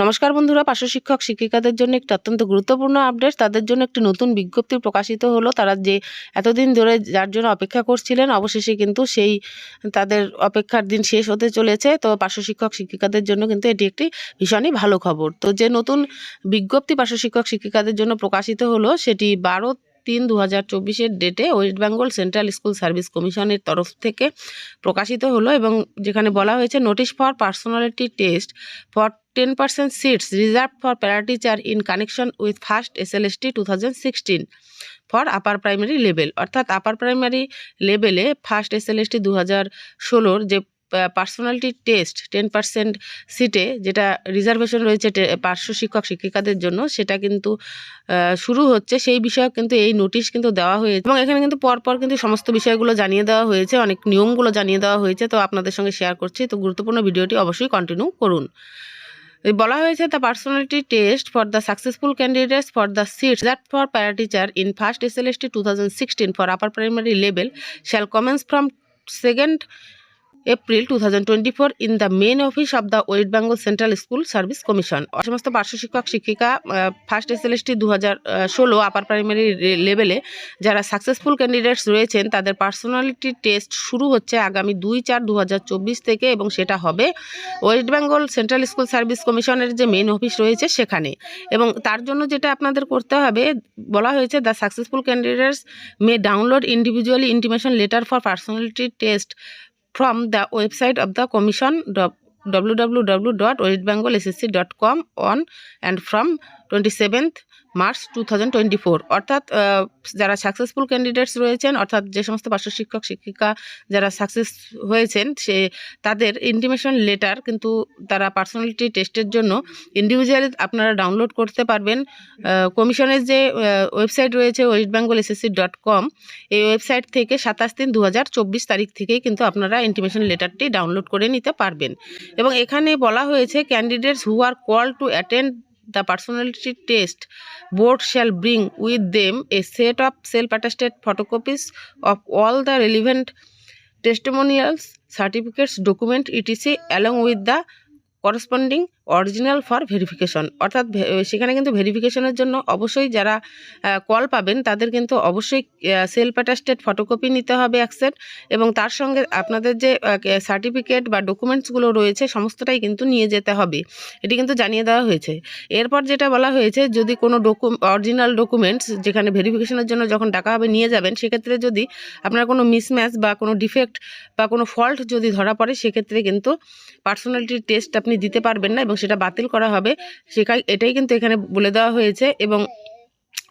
নমস্কার বন্ধুরা পার্শ্ব শিক্ষক শিক্ষিকাদের জন্য একটি অত্যন্ত গুরুত্বপূর্ণ আপডেট তাদের জন্য একটি নতুন বিজ্ঞপ্তি প্রকাশিত হলো তারা যে এতদিন ধরে যার জন্য অপেক্ষা করছিলেন অবশেষে কিন্তু সেই তাদের অপেক্ষার দিন শেষ হতে চলেছে তো পার্শ্ব শিক্ষক শিক্ষিকাদের জন্য কিন্তু এটি একটি ভীষণই ভালো খবর তো যে নতুন বিজ্ঞপ্তি পার্শ্ব শিক্ষক শিক্ষিকাদের জন্য প্রকাশিত হলো সেটি বারো তিন দু হাজার চব্বিশের ডেটে west Bengal central school service কমিশনের তরফ থেকে প্রকাশিত হলো এবং যেখানে বলা হয়েছে notice for personality test for ten percent seats reserve for teacher in connection with first SLST two thousand sixteen for upper primary level অর্থাৎ আপার প্রাইমারি লেভেলে ফার্স্ট এসএলএসটি দু হাজার ষোলোর যে পার্সোনালিটি টেস্ট টেন পার্সেন্ট সিটে যেটা reservation রয়েছে পার্শ্ব শিক্ষক শিক্ষিকাদের জন্য সেটা কিন্তু শুরু হচ্ছে সেই বিষয়ক কিন্তু এই নোটিশ কিন্তু দেওয়া হয়েছে এবং এখানে কিন্তু পরপর কিন্তু সমস্ত বিষয়গুলো জানিয়ে দেওয়া হয়েছে অনেক নিয়মগুলো জানিয়ে দেওয়া হয়েছে তো আপনাদের সঙ্গে শেয়ার করছি তো গুরুত্বপূর্ণ ভিডিওটি অবশ্যই কন্টিনিউ করুন বলা হয়েছে the personality test for the successful candidates for the seats that for para teacher in first T two thousand sixteen for upper primary level shall commence from second April two thousand twenty four in the main office of the west Bengal central school service commission সমস্ত পার্শ্ব শিক্ষক শিক্ষিকা first SLST দু হাজার ষোলো আপার primary লেভেলে যারা successful candidates রয়েছেন তাদের পার্সোনালিটি টেস্ট শুরু হচ্ছে আগামী দুই চার দু থেকে এবং সেটা হবে West Bengal Central School Service কমিশনের যে মেন অফিস রয়েছে সেখানে এবং তার জন্য যেটা আপনাদের করতে হবে বলা হয়েছে the successful candidates may download individually intimation letter for personality test from the website of the commission www.westbengalssc.com on and from 27th March two thousand twenty four অর্থাৎ যারা সাকসেসফুল ক্যান্ডিডেটস রয়েছেন অর্থাৎ যে সমস্ত পার্শ্ব শিক্ষক শিক্ষিকা যারা সাকসেস হয়েছেন সে তাদের ইন্টিমেশন লেটার কিন্তু তারা পার্সোনালিটি টেস্টের জন্য ইন্ডিভিজুয়ালি আপনারা ডাউনলোড করতে পারবেন কমিশনের যে ওয়েবসাইট রয়েছে West Bengal SSC dot com এই ওয়েবসাইট থেকে সাতাশ তিন দু তারিখ থেকেই কিন্তু আপনারা ইন্টিমেশন লেটারটি ডাউনলোড করে নিতে পারবেন এবং এখানে বলা হয়েছে candidates who are call to attend The personality test board shall bring with them a set of self-attested photocopies of all the relevant testimonials, certificates, documents, etc., along with the corresponding original for verification অর্থাৎ সেখানে কিন্তু ভেরিফিকেশনের জন্য অবশ্যই যারা call পাবেন তাদের কিন্তু অবশ্যই সেলফ অ্যাটাস্টেড ফটোকপি নিতে হবে অ্যাকসেপ্ট এবং তার সঙ্গে আপনাদের যে সার্টিফিকেট বা ডকুমেন্টসগুলো রয়েছে সমস্তটাই কিন্তু নিয়ে যেতে হবে এটি কিন্তু জানিয়ে দেওয়া হয়েছে এরপর যেটা বলা হয়েছে যদি কোনো ডকু অরিজিনাল ডকুমেন্টস যেখানে ভেরিফিকেশনের জন্য যখন ডাকা হবে নিয়ে যাবেন সেক্ষেত্রে যদি আপনার কোনো মিসম্যাচ বা কোনো ডিফেক্ট বা কোনো ফল্ট যদি ধরা পড়ে সেক্ষেত্রে কিন্তু পার্সোনালিটি টেস্ট আপনি দিতে পারবেন না এবং সেটা বাতিল করা হবে সেখানে এটাই কিন্তু এখানে বলে দেওয়া হয়েছে এবং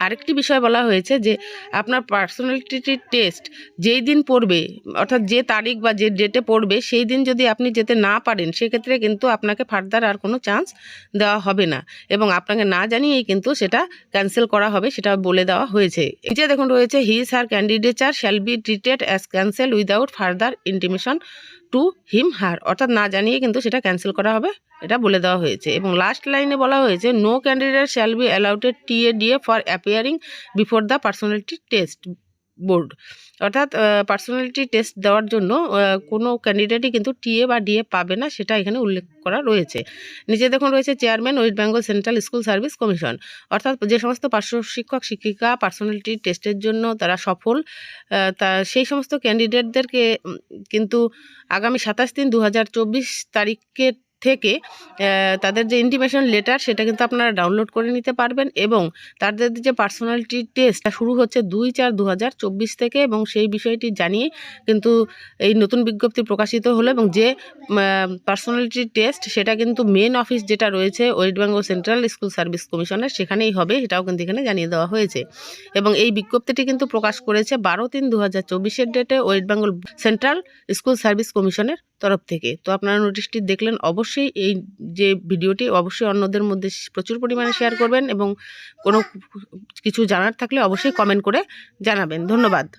আরেকটি বিষয় বলা হয়েছে যে আপনার পার্সোনালিটি টেস্ট যেই দিন পড়বে অর্থাৎ যে তারিখ বা যে ডেটে পড়বে সেই দিন যদি আপনি যেতে না পারেন সেক্ষেত্রে কিন্তু আপনাকে ফার্দার আর কোনো চান্স দেওয়া হবে না এবং আপনাকে না জানিয়েই কিন্তু সেটা ক্যান্সেল করা হবে সেটা বলে দেওয়া হয়েছে নিচে দেখুন রয়েছে his her candidature shall be treated as cancel without further intimation to him her অর্থাৎ না জানিয়ে কিন্তু সেটা ক্যান্সেল করা হবে এটা বলে দেওয়া হয়েছে এবং লাস্ট লাইনে বলা হয়েছে no candidate shall be allotted T A DA for appearing before the personality test board অর্থাৎ পার্সোনালিটি টেস্ট দেওয়ার জন্য কোনো ক্যান্ডিডেটই কিন্তু টিএ বা ডিএ পাবে না সেটা এখানে উল্লেখ করা রয়েছে নিচে দেখুন রয়েছে chairman west Bengal central school service commission অর্থাৎ যে সমস্ত পার্শ্ব শিক্ষক শিক্ষিকা পার্সোনালিটি টেস্টের জন্য তারা সফল তা সেই সমস্ত ক্যান্ডিডেটদেরকে কিন্তু আগামী সাতাশ তিন দু তারিখকে থেকে তাদের যে ইন্টিমেশন লেটার সেটা কিন্তু আপনারা ডাউনলোড করে নিতে পারবেন এবং তাদের যে পার্সোনালিটি টেস্টটা শুরু হচ্ছে দুই চার দু থেকে এবং সেই বিষয়টি জানিয়ে কিন্তু এই নতুন বিজ্ঞপ্তি প্রকাশিত হলো এবং যে পার্সোনালিটি টেস্ট সেটা কিন্তু মেন অফিস যেটা রয়েছে West Bengal Central School Service কমিশনের সেখানেই হবে সেটাও কিন্তু এখানে জানিয়ে দেওয়া হয়েছে এবং এই বিজ্ঞপ্তিটি কিন্তু প্রকাশ করেছে বারো তিন দু হাজার চব্বিশের ডেটে west Bengal central school service কমিশনের তরফ থেকে তো আপনারা নোটিশটি দেখলেন অবশ্যই এই যে ভিডিওটি অবশ্যই অন্যদের মধ্যে প্রচুর পরিমাণে শেয়ার করবেন এবং কোনো কিছু জানার থাকলে অবশ্যই কমেন্ট করে জানাবেন ধন্যবাদ